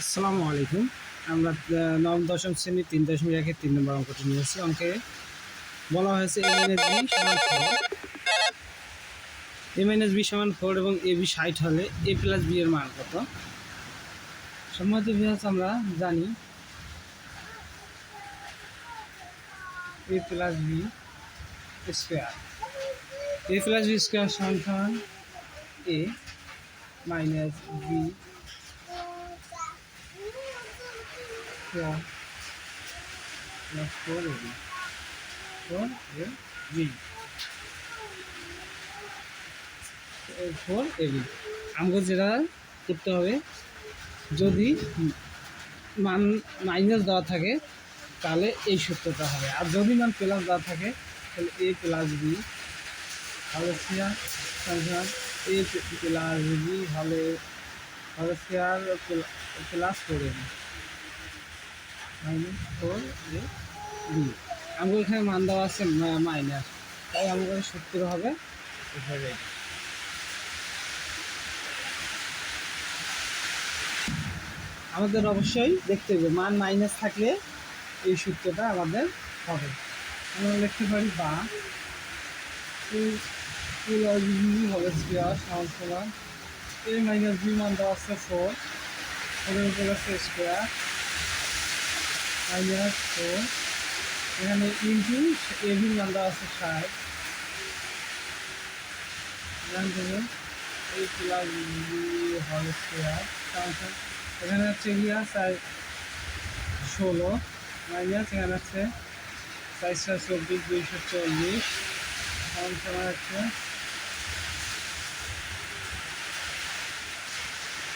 আসসালামু আলাইকুম। আমরা নবম, দশম শ্রেণির তিন দশমিক একের তিন নম্বর অঙ্কটি নিয়েছি অঙ্কে বলা হয়েছে এ মাইনাস বি সমান ফোর এ মাইনাস বি সমান ফোর এবং এ বি ষাট হলে এ প্লাস বি এর মান কত? সম্মত বিহাস আমরা জানি A plus B square A plus B square সমান সমান A minus B four plus four AB. Four AB. Four AB আমাকে যেটা করতে হবে। যদি মান মাইনাস দেওয়া থাকে, তাহলে এই সূত্রটা হবে। আর যদি মান প্লাস দেওয়া থাকে, তাহলে এ প্লাস বি হলে সমান এ প্লাস বি হলে হলে square plus AB minus four A B আমাকে এখানে মান দেওয়া আছে মাইনাস। তাই আমাকে সূত্র হবে। এভাবে। আমাদের অবশ্যই দেখতে হবে মান মাইনাস থাকলে এই সূত্রটা আমাদের হবে। আমরা লিখতে পারি বা হবে স্কোয়ার সমান সমান এ মাইনাস বি মান দেওয়া আছে ফোর ফোরের উপর আছে স্কোয়ার মাইনাস ফোর এখানে ইন্টু মান দেওয়া আছে ষাট। এই প্লাস বি হল এখানে হচ্ছে গিয়া চার ষোলো। মাইনাস এখানে হচ্ছে চারশো চব্বিশ, দুইশো চল্লিশ। সমান হচ্ছে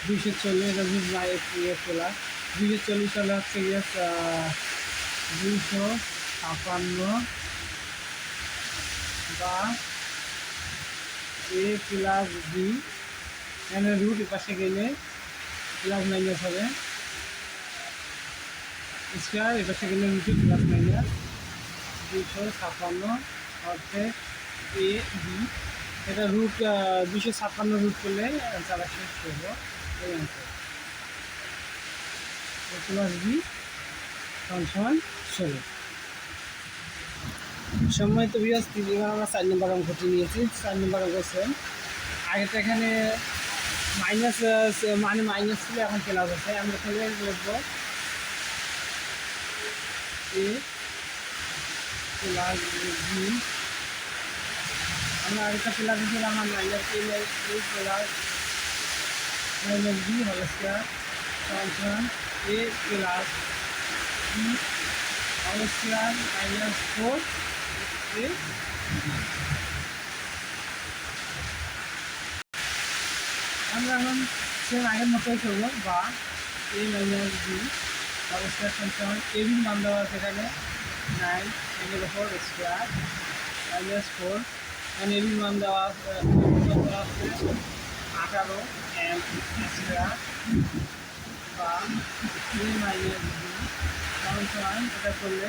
দুইশো চল্লিশ, এটা তোলা দুইশো চল্লিশ সালে হচ্ছে গিয়ে দুইশো ছাপান্ন বা এ প্লাস বি এখানে রুট পাশে গেলে প্লাস মাইনাস হবে। স্কোয়ার এপাশে গেলে রুটে প্লাস মাইনাস দুশো ছাপ্পান্ন অর্থে এ বি এটা রুট দুশো ছাপ্পান্ন রুট করলে তারা শেষ করব। এই অঙ্কের প্লাস বি সমান সমান ষোলো। সম্মানিত বিরাজ এবার আমরা চার নম্বর অঙ্কটি নিয়েছি। চার নম্বর অঙ্ক সেম আগে তো এখানে মাইনাস মানে মাইনাস ছিল, এখন প্লাস আছে আমরা তাহলে লিখব এ প্লাস বি আমরা আরেকটা প্লাস দিয়েছিলাম আমার minus A plus minus B হল square A plus B square minus four A আমরা এখন সেম আগের মতোই করব, বা এ মাইনাস বি স্কোয়ার সমান এ বির মান দেওয়া আছে এখানে নাইন এর ওপর স্কোয়ার মাইনাস ফোর এখানে এ বির মান দেওয়া আছে, আঠারো এম স্কোয়ার বা এ মাইনাস বি সমান সমান এটা করলে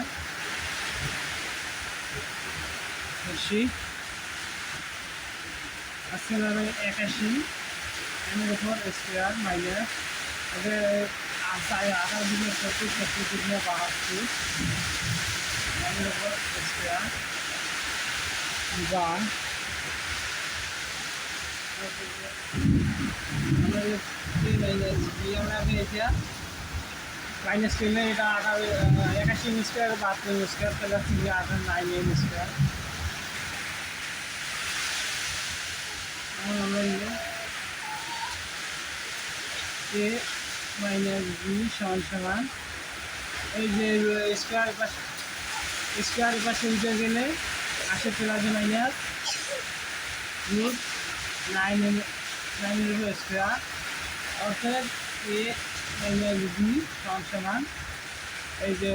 আশি আজকে হবে একাশি এর উপর স্কোয়ার মাইনাস আঠারো দিনের সত্তর সত্তর দিনে বাহাত্তর এর উপর স্কোয়ার বা মাইনাস বি আমরা আমি এটা মাইনাস করলে এটা আঠারো একাশি এম স্কোয়ার বাহাত্তর এম স্কোয়ার তাহলে হচ্ছে গিয়ে আঠারো নাইন এম স্কোয়ার আমরা নিব এ মাইনাস বি সমান সমান এই যে স্কোয়ার পাশে স্কোয়ার পাশে উঠে গেলে আসে plus minus root nine nine square অর্থাৎ এ মাইনাস বি, সমান এই যে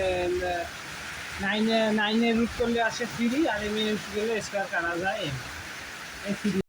নাইনে নাইনে রুট করলে আসে থ্রি আর এম রুট করলে স্কোয়ার কাটা যায় এম এই থ্রি